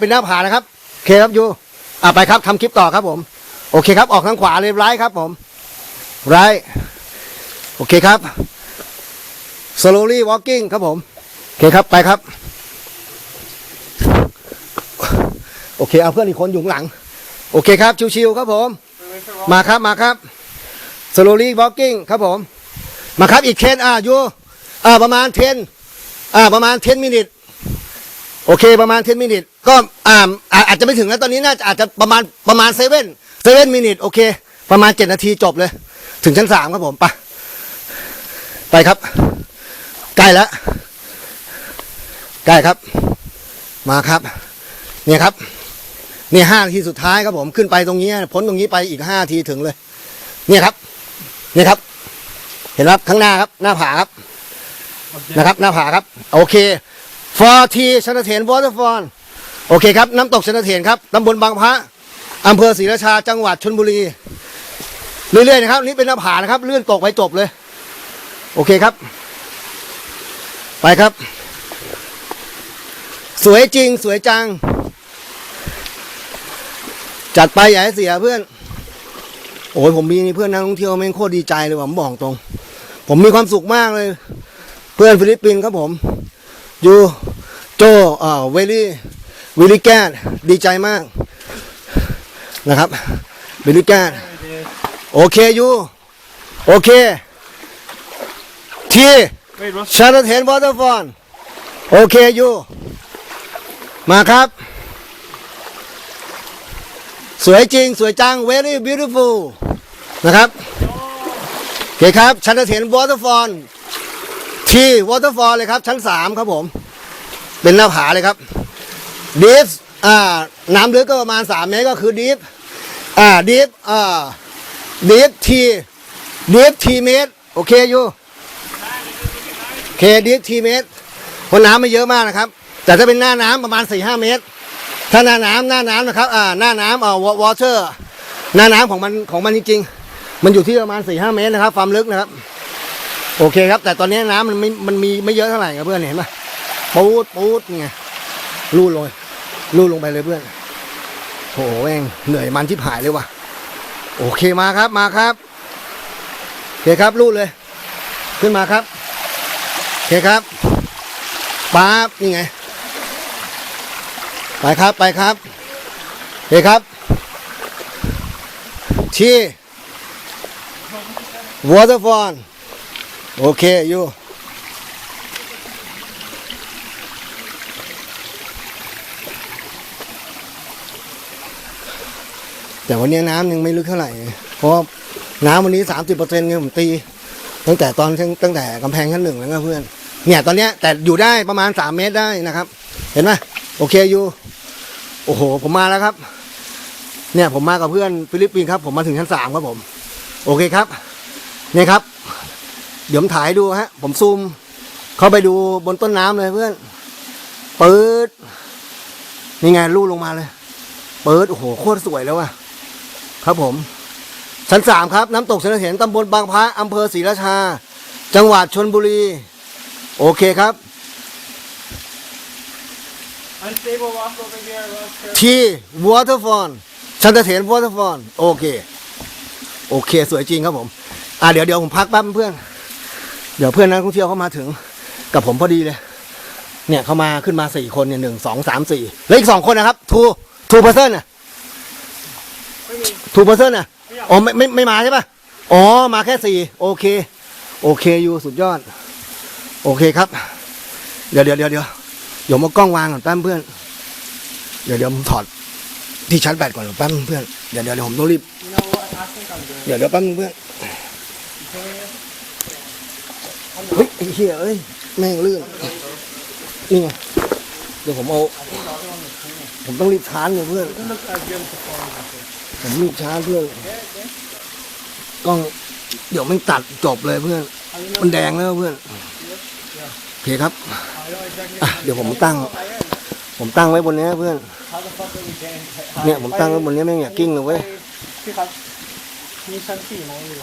เป็นหน้าผานะครับโอเคครับยูอะไปครับทำคลิปต่อครับผม โอเคครับ ออกทางขวาเลยร้ายครับผมร้ายโอเคครับ slowly walking ครับผม โอเคครับไปครับ โอเคเอาเพื่อนอีกคนอยู่ข้างหลัง โอเคครับ ชิวๆครับผม มาครับมาครับ slowly walking ครับผม มาครับอีกเทนอะยูอ่าประมาณเทนอ่าประมาณเทนมินิทโอเคประมาณเทนมินิท ก็อ่าอ่าอาจจะไม่ถึงนะตอนนี้น่าจะอาจจะประมาณประมาณเซเว่นเซเว่นมินิทโอเค ประมาณเจ็ดนาทีจบเลย ถึงชั้นสามครับผมไปไปครับ ใกล้แล้วใกล้ครับ มาครับ เนี่ยครับเนี่ยห้านาทีสุดท้ายครับผมขึ้นไปตรงนี้พ้นตรงนี้ไปอีกห้าทีถึงเลย เนี่ยครับ เนี่ยครับ เห็นไหมครับข้างหน้าครับ หน้าผาครับ นะครับ หน้าผาครับ โอเค ฟอร์ทีชนะเถนวอเตอร์ฟอน โอเคครับ น้ำตกชนเถนครับตำบลบางพระอำเภอศรีราชาจังหวัดชลบุรี เรื่อยๆนะครับ นี่เป็นหน้าผานะครับ เลื่อนตกไปจบเลย โอเคครับ ไปครับ สวยจริงสวยจัง จัดไปอย่าให้เสียเพื่อน โอ้ยผมมีเพื่อนนักท่องเที่ยวแม่งโคตรดีใจเลยผมบอกตรง ผมมีความสุขมากเลย เพื่อนฟิลิปปินส์ครับผม อยู่โจอ่าเวลี่ วิลลี่แกนดีใจมากนะครับวิลลี่แกนโอเคยูโอเคที Wait, what's ชาร์ลเทนวอเตอร์ฟอนโอเคยูมาครับ สวยจริง สวยจัง very beautiful นะครับโอเคครับชั้นจะเห็นวอเตอร์ฟอลที่วอเตอร์ฟอลเลยครับ ชั้นสามครับผม เป็นหน้าผาเลยครับ ดีฟอ่าน้ำลึกก็ประมาณสามเมตรก็คือดีฟอ่าดีฟอ่าดีฟทีดีฟทีเมตร โอเคอยู่โอเคดีฟทีเมตรเพราะน้ำไม่เยอะมากนะครับ แต่ถ้าเป็นหน้าน้ำประมาณสี่ห้าเมตร ถ้าหน้าน้ำหน้าน้ำนะครับอ่าหน้าน้ำอ่าวอเตอร์หน้าน้ำของมันของมันจริงๆ มันอยู่ที่ประมาณสี่ห้าเมตรนะครับความลึกนะครับ โอเคครับ แต่ตอนนี้น้ำมันไม่มันมีไม่เยอะเท่าไหร่ครับเพื่อนเห็นไหมปูดปูดไงลูดลง ลูดลงไปเลยเพื่อนโหแม่งเหนื่อยมันที่ผายเลยว่ะ โอเคมาครับมาครับโอเคครับลูดเลย ขึ้นมาครับโอเคครับป๊าบนี่ไง ไปครับไปครับโอเคครับที่ waterfall โอเคอยู่ แต่วันนี้น้ำยังไม่ลึกเท่าไหร่ เพราะน้ำวันนี้สามสิบเปอร์เซ็นต์ไงผมตี ตั้งแต่ตอนตั้งแต่กำแพงชั้นหนึ่งแล้วนะเพื่อน เนี่ยตอนเนี้ยแต่อยู่ได้ประมาณสามเมตรได้นะครับ เห็นไหมโอเคอยู่ โอ้โห ผมมาแล้วครับ เนี่ยผมมากับเพื่อนฟิลิปปินส์ครับ ผมมาถึงชั้นสามครับผม โอเคครับ เนี่ยครับ เดี๋ยวผมถ่ายดูฮะ ผมซูม เข้าไปดูบนต้นน้ำเลยเพื่อน เปื๊ดนี่ไงลู่ลงมาเลย เปื๊ดโอ้โห โคตรสวยแล้วว่ะ ครับผม ชั้นสามครับน้ำตกเสนเห็นตำบลบางพระอำเภอศรีราชา จังหวัดชนบุรี โอเคครับ ที่ waterfall ชันตะเถน waterfall โอเค โอเค สวยจริงครับผม อ่าเดี๋ยวเดี๋ยวผมพักแป๊บเพื่อน เดี๋ยวเพื่อนนักท่องเที่ยวเข้ามาถึง กับผมพอดีเลย เนี่ยเขามาขึ้นมาสี่คนเนี่ยหนึ่งสองสามสี่แล้วอีกสองคนนะครับทูทูเพอร์เซนน่ะ ทูเพอร์เซ็นน่ะอ๋อไม่ไม่ไม่มาใช่ป่ะอ๋อมาแค่สี่โอเค โอเคอยู่สุดยอด โอเคครับ เดี๋ยวเดี๋ยวเดี๋ยวเดี๋ยวเดี๋ยวมากล้องวางก่อนแป๊บเพื่อน เดี๋ยวเดี๋ยวผมถอดที่ชาร์จแบตก่อนแป๊บนึงเพื่อนเดี๋ยวเดี๋ยวเดี๋ยวผมต้องรีบเดี๋ยวเดี๋ยวแป๊บนึงเพื่อนเฮ้ยไอ้เหี้ยเอ้ยแม่งลื่นนี่ไงเดี๋ยวผมเอา ผมต้องรีบชาร์จเลยเพื่อน Look as good as the phone. ผมรีบชาร์จเพื่อน กล้องเดี๋ยวมันตัดจบเลยเพื่อน มันแดงแล้วเพื่อนโอเคครับ I know exactly. อะเดี๋ยวผมตั้ง ผมตั้งไว้บนนี้เพื่อน How the fuck are we getting? เนี่ยผมตั้งไว้บนนี้แม่งอย่ากิ้งเลยเว้ยพี่ครับ มีชั้นสี่ไหมหรือ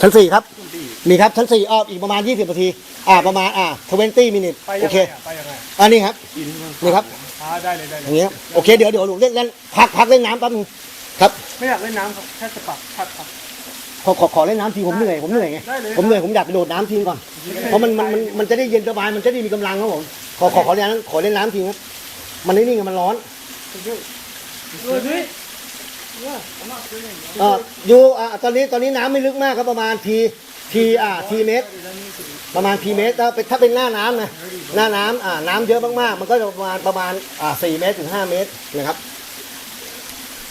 ชั้นสี่ครับชั้นสี่นี่ครับชั้นสี่ออกอีกประมาณ20นาที อ่าประมาณอ่า20 minutes ไปโอยังเคไงอะไปยังไงอันนี้ครับอินนี่ครับไป อ่าได้เลยได้อเลยย่างเงี้ยโอเคเดี๋ยวเดี๋ยวหนูเล่นเล่นพักพักเล่นน้ำแป๊บนึงครับไม่อยากเล่นน้ำครับแค่จะปรับพัดครับ ขอขอขอเล่นน้ำทีผมเหนื่อยผมเหนื่อยไงได้เลย ผมเหนื่อยผมอยากไปโดดน้ำทีก่อนเพราะมันมันมันมันจะได้เย็นสบายมันจะได้มีกำลังครับผมขอขอขอเล่นน้ำขอเล่นน้ำทีครับมันนี่นี่ไงมันร้อนดูดิว่า I'm not swimming เอ่ออยู่อ่าตอนนี้ตอนนี้น้ำไม่ลึกมากครับประมาณทีทีอ่าทีเมตร ประมาณทีเมตรถ้าเป็นถ้าเป็นหน้าน้ำนะหน้าน้ำอ่าน้ำเยอะมากๆ มันก็จะประมาณประมาณอ่าสี่เมตรถึงห้าเมตรนะครับ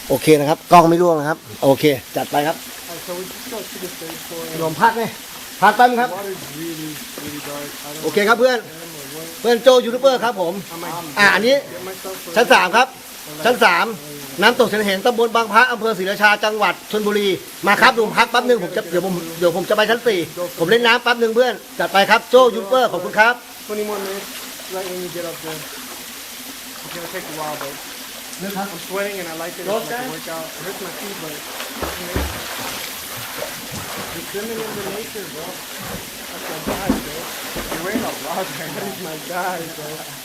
โอเคนะครับ กล้องไม่ร่วงนะครับ โอเค จัดไปครับ Alright, so we just go to the third floor ขนมพักไหมพักแป๊บนึงครับ water's really really dark I don't โอเคครับเพื่อน know what เพื่อนโจยูทูบเบอร์ครับผม I might อ่าอันนี้ get myself for ชั้นสามครับ ชั้นสาม น้ำตกเฉลิมเห็นตำบลบางพระอำเภอศรีราชาจังหวัดชลบุรีมาครับดูพักแป๊บนึงผมจะเดี๋ยวผมเดี๋ยวผมจะไปชั้นสี่ผมเล่นน้ำแป๊บนึงเพื่อนจัดไปครับโจยูทูบเบอร์ขอบคุณครับ 20 more minutes right when you get up there it's gonna take a while but I'm sweating and I like it it's like a workout it hurts my feet but you're swimming in the nature bro that's my guy bro you're wearing a vlog right now that's my guy bro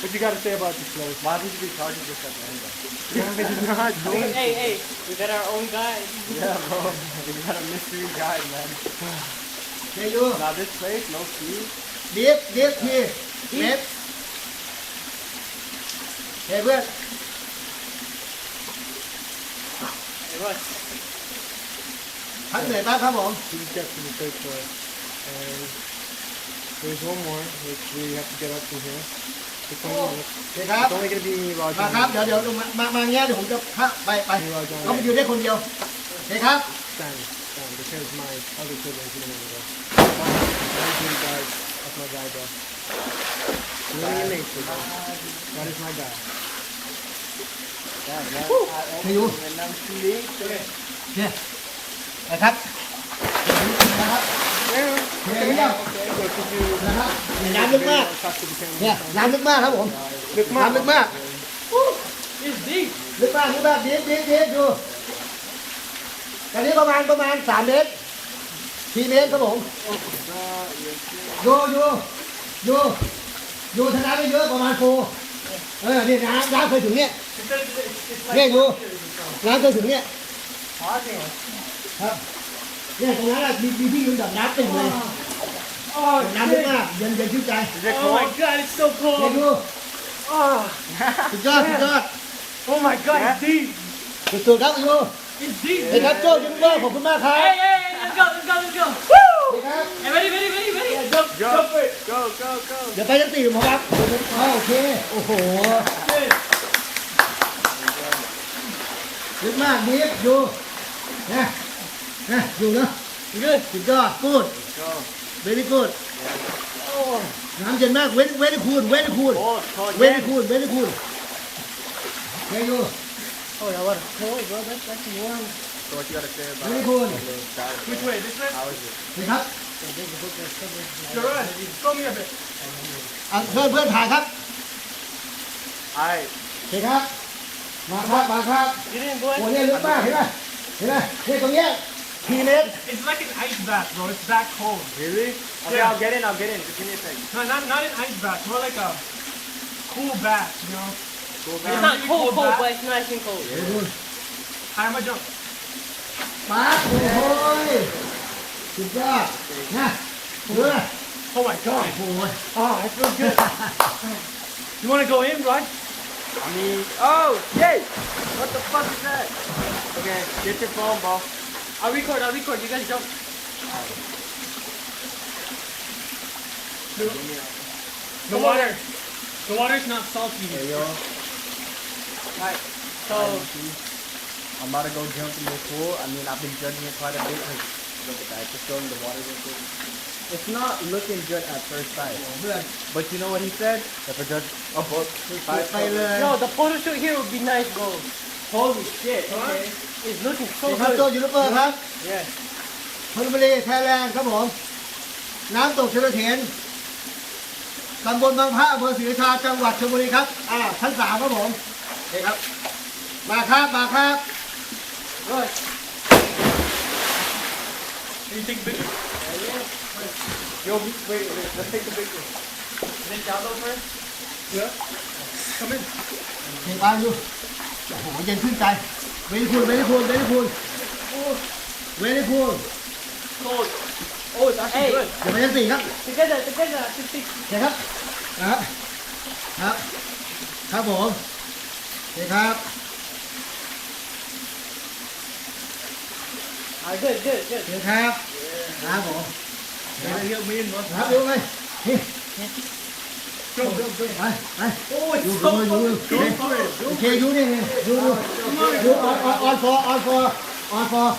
what you gotta say about this place why would you be charging this at the end yeah, it's not doing Hey, hey, we got our own guide. yeah bro we got a mystery guide man เฮ้ยยู now this place no fee ดีฟดีฟทีเมตรเฮ้ยเพื่อน Hey, what? พักเหนื่อยแป๊บครับผม we get to the third floor. And there's one more, which we have to get up to here. It's only, โอเคครับ it's only gonna be me, มา Roger. ครับ เดี๋ยวเดี๋ยวมามามาเงี้ยเดี๋ยวผมจะพาไปไปเขาไปอยู่ได้คนเดียวโอเคครับ Stand, stand, because my other children didn't want to go. My dream guy, that's my guy, bro. Living in nature, bro. That is my guy. เฮ้ยยูโอเคนะครับนะครับ Yeah, okay, yeah. okay, so could you นะครับอย่าน้ำลึกมากเนี่ยน้ำลึกมากครับผม Look, น้ำลึกมากลึกมากลึกมากดีดีดีฟอยู่ตอนนี้ประมาณประมาณสามเมตรสี่เมตรครับผมอยู่อยู่อยู่อยู่ทน้ำไม่เยอะประมาณโฟเออนี่น้ำน้ำเคยถึงเนี่ยเนี่ยอยู่น้ำเคยถึงเนี่ยครับ เนี่ยตรงนั้นอะมีมีที่ยืนดับน้ำเต็มเลย Oh, น้ำลึกมากเย็นเย็นชื่นใจ Is it oh cold? my god, it's so เย็น cold. ดู Oh, สุดยอดสุดยอด oh my god, it's deep. สุดๆครับอยู่ It's deep. เฮ้ยครับโจ้ยูทูบเบอร์ขอบคุณมากครับ Hey, hey, hey, let's go, let's go, let's go. เฮ้ยครับ Hey, ready, ready, ready, ready. Go, go, go, go, go. เดี๋ยวไปชั้นสี่ผมครับอ๋อโอเค โอ้โหลึกมากดีฟอยู่นะ นะอยู่เนาะ Good. สุดยอดกูด Go. very good น้ำเย็นมากเว้นเว้นคูณเว้นคูณ Cold, cold. เว้นคูณเว้นคูณเฮ้ยอยู่ Oh, that water's cold, bro. That's that's warm. So what you gotta say เว้น about คูณ the dive? Which way? This way? How is it? เฮ้ยครับ You're right. Throw me a bit. อะเพื่อนเพื่อนถ่ายครับ Alright. เฮ้ยครับ มาครับ มาครับ You didn't go โอ้ in. เนี่ยลึกมากเห็นไหมเห็นไหมเนี่ยตรงเนี้ย It's like an ice bath, bro. It's that cold. Really? Okay, yeah. I'll get in. I'll get in. Give me a thing. No, not, not an ice bath. More like a cool bath, you know? Cool bath. It's not cold, cold, cold but it's nice and cold. Yeah. Hi, my jump. Back, boy. Good job. Yeah. Oh my god, boy. Oh, I feel good. you want to go in, bro? I mean, oh, yay! What the fuck is that? Okay, get your phone, bro. I'll record, I'll record, you guys don't. The, the water. The water's not salty. Hey, yo. Alright, so. I'm about to go jump in the pool. I mean, I've been judging it quite a bit look at that. Just showing the water. It's not looking good at first sight. But you know what he said? If a judge. Oh, oh book. Yo, the photo shoot here would be nice, bro. Holy shit. Okay. It's looking สวั so สดีครับ good. ยูทูบเบอร์ครับ Yeah. พลบุรีไทยแลนด์ครับผม น้ำตกเฉลิมเห็นตำบลบางพระอำเภอศรีราชาจังหวัดชลบุรีครับ อ่าชั้นสามครับผมเฮ้ครับ มาครับ มาครับ Good. Can you take a picture? Yo, wait, wait, let's take the picture. Then down first. Yeah. Come in. เก่งไปอยู่โอ้โหเย็นขึ้นใจ เวลี่พูลเวลี่พูลเวลี่พูลเวลี่พูล Cold. Oh, it's actually Hey. good. เดี๋ยวไปชั้นสี่ครับ Together, together, six, six. เดี๋ยวครับนะครับ ครับครับผมโอเคครับ Ah, good, good, good. โอเคครับครับผม Gotta get me in, bro. ครับดูไปนี่ Go, go, go. ไปไป Oh, ยู it's ดู so ยู good. ยู Go for it. โอเคยูนี่ไงยูยูยูออนออนออนฟอร์ออนฟอร์ออนฟอร์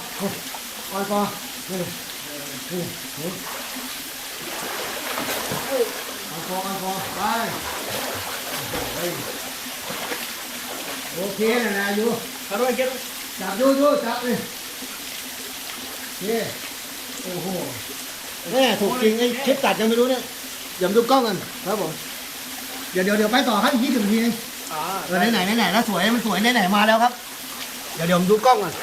ออนฟอร์นี่นี่นี่ออนฟอร์ออนฟอร์ไปโอเคนะนะยู How do I get him? จับยูยูจับเลยโอเคโอ้โหแม่ถูกจริงไอ้คลิปตัดยังไม่รู้เนี่ยเดี๋ยวมาดูกล้องกันครับผม เดี๋ยวเดี๋ยวเดี๋ยวไปต่อครับอีกยี่สิบนาทีเอง Ah. เออไหนไหนไหนไหนแล้วสวยมันสวยไหนไหนมาแล้วครับ เดี๋ยวเดี๋ยวผมดูกล้องก่อน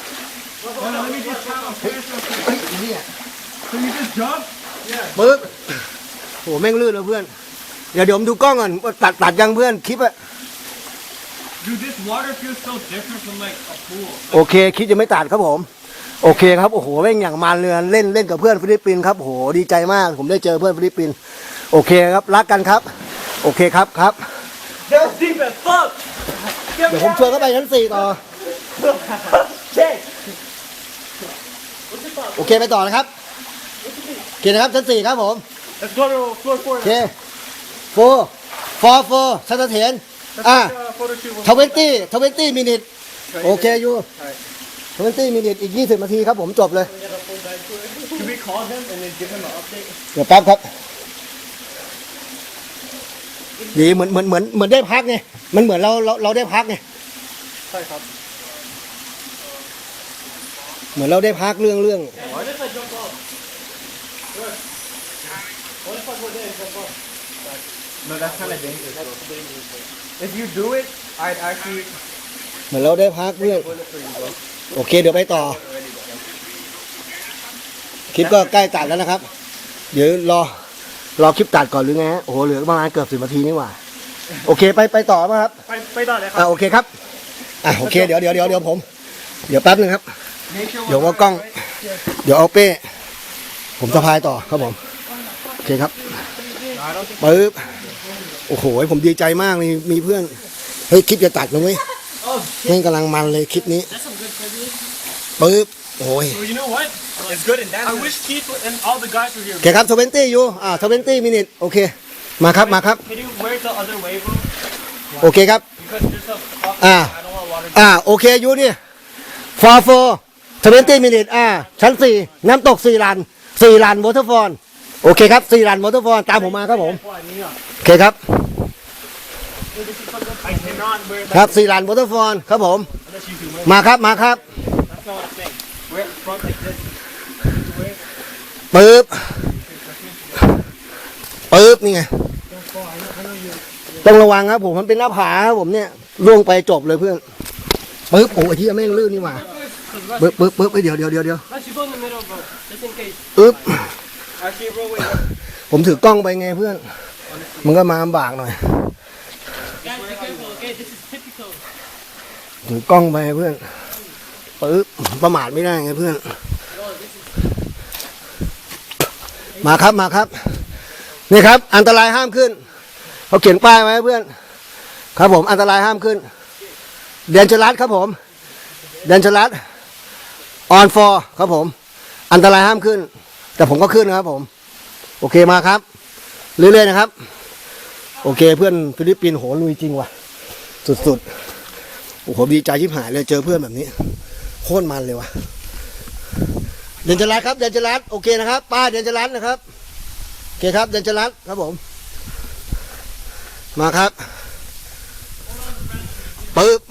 Hold on, let me just tap my pants real quick. เฮ้ยไอ้นี่อะ So you just jump? ปึ๊บโหแม่งลื่นเลยเพื่อน เดี๋ยวเดี๋ยวผมดูกล้องก่อนว่าตัดตัดยังเพื่อนคลิปอะ Dude, this water feels so different from like a pool. โอเคคลิปยังไม่ตัดครับผม โอเคครับโอ้โหแม่งอย่างมันเรือนเล่นเล่นกับเพื่อนฟิลิปปินส์ครับโอ้โหดีใจมาก ผมได้เจอเพื่อนฟิลิปปินส์โอเคครับรักกันครับ โอเคครับครับ That's deep as fuck. เดี๋ยวผมชวนเข้าไปชั้นสี่ต่อ Check. โอเคไปต่อนะครับโอเคนะครับชั้นสี่ครับผม Let's go to floor four โอเคโฟฟอโฟชัตเถียน Let's อะ take a photo shoot. ทเวนตี้ทเวนตี้มินิทโอเคอยู่ทเวนตี้มินิทอีก 20 นาทีครับผมจบเลย Can we call him and then give him an update? เดี๋ยวแป๊บครับ ดีเหมือนเหมือนเหมือนเหมือนได้พักไงมันเหมือนเราเราเราได้พักไงใช่ครับเหมือนเราได้พักเรื่องเรื่อง What if I jump off? What if I go there and jump off? No, that's kind of dangerous. If you do it, I'd actually เหมือนเราได้พักเรื่อง bullet for you, bro. โอเค เดี๋ยวไปต่อ คลิปก็ใกล้ตัดแล้วนะครับ เดี๋ยวรอ รอคลิปตัดก่อนหรือไงฮะโอ้โหเหลือประมาณเกือบสิบนาทีนี่หว่า โอเคไปไปต่อป่ะครับไปไปต่อเลยครัอ่าโอเคครับอ่าโอเคเดี๋ยวเดี๋ยวเดี๋ยวเดี๋ยวผม เดี๋ยวแป๊บนึงครับ Make sure เดี๋ยวว่ากล้อง เดี๋ยวเอาเป้ ผมสะพายต่อครับผม โอเคครับปึ๊บโอ้โห ผมดีใจมากมีมีเพื่อน เฮ้ยคลิปจะตัดนะเว้ยแม่งกำลังมันเลยคลิปนี้ That's some good privilege. ปึ๊บ โอ้ย Well, you know what? It's good in that. I wish Keith and all the guys were here. โอเคครับทเวนตี้อยู่อ่าทเวนตี้มินิทโอเค มาครับ มาครับ Can you wear it the other way, bro? โอเคครับ Because there's a cup. Ah. I don't want water. อ่า โอเคอยู่นี่ฟอร์โฟทเวนตี้มินิทอ่า ชั้นสี่ น้ำตกสี่ลันสี่ลันวอเตอร์ฟอนโอเคครับสี่ลันวอเตอร์ฟอนตามผมมาครับผมโอเคครับ I cannot wear that ครับสี่ลันวอเตอร์ฟอนครับผม unless you can wear. มาครับ มาครับ That's not what I'm saying. ปึ๊บปึ๊บนี่ไงต้องระวังครับผมมันเป็นหน้าผาครับผมเนี่ยล่วงไปจบเลยเพื่อนปึ๊บโอ้ยที่แม่งลื่นนี่หว่าปึ๊บปึ๊บปึ๊บเดี๋ยวเดี๋ยวเดี๋ยวเดี๋ยวปึ๊บผมถือกล้องไปไงเพื่อน มันก็มาลำบากหน่อยถือกล้องไปเพื่อน ปึ๊บประมาทไม่ได้ไงเพื่อน มาครับมาครับ นี่ครับ อันตรายห้ามขึ้นเขาเขียนป้ายไว้เพื่อน ครับผมอันตรายห้ามขึ้น เดนชลัดครับผม เดนชลัดออนฟอร์ครับผม อันตรายห้ามขึ้น แต่ผมก็ขึ้นนะครับผม โอเคมาครับ เรื่อยๆนะครับ โอเคเพื่อนฟิลิปปินส์โหลุยจริงว่ะ สุดๆ โอ้โหดีใจชิบหายเลยเจอเพื่อนแบบนี้ คตรมันเลยว่ะเดนจรัสครับเดนจรัสโอเคนะครับ ป้าเดนจรัสนะครับโอเคครับเดนจรัสครับผม มาครับปึ๊บ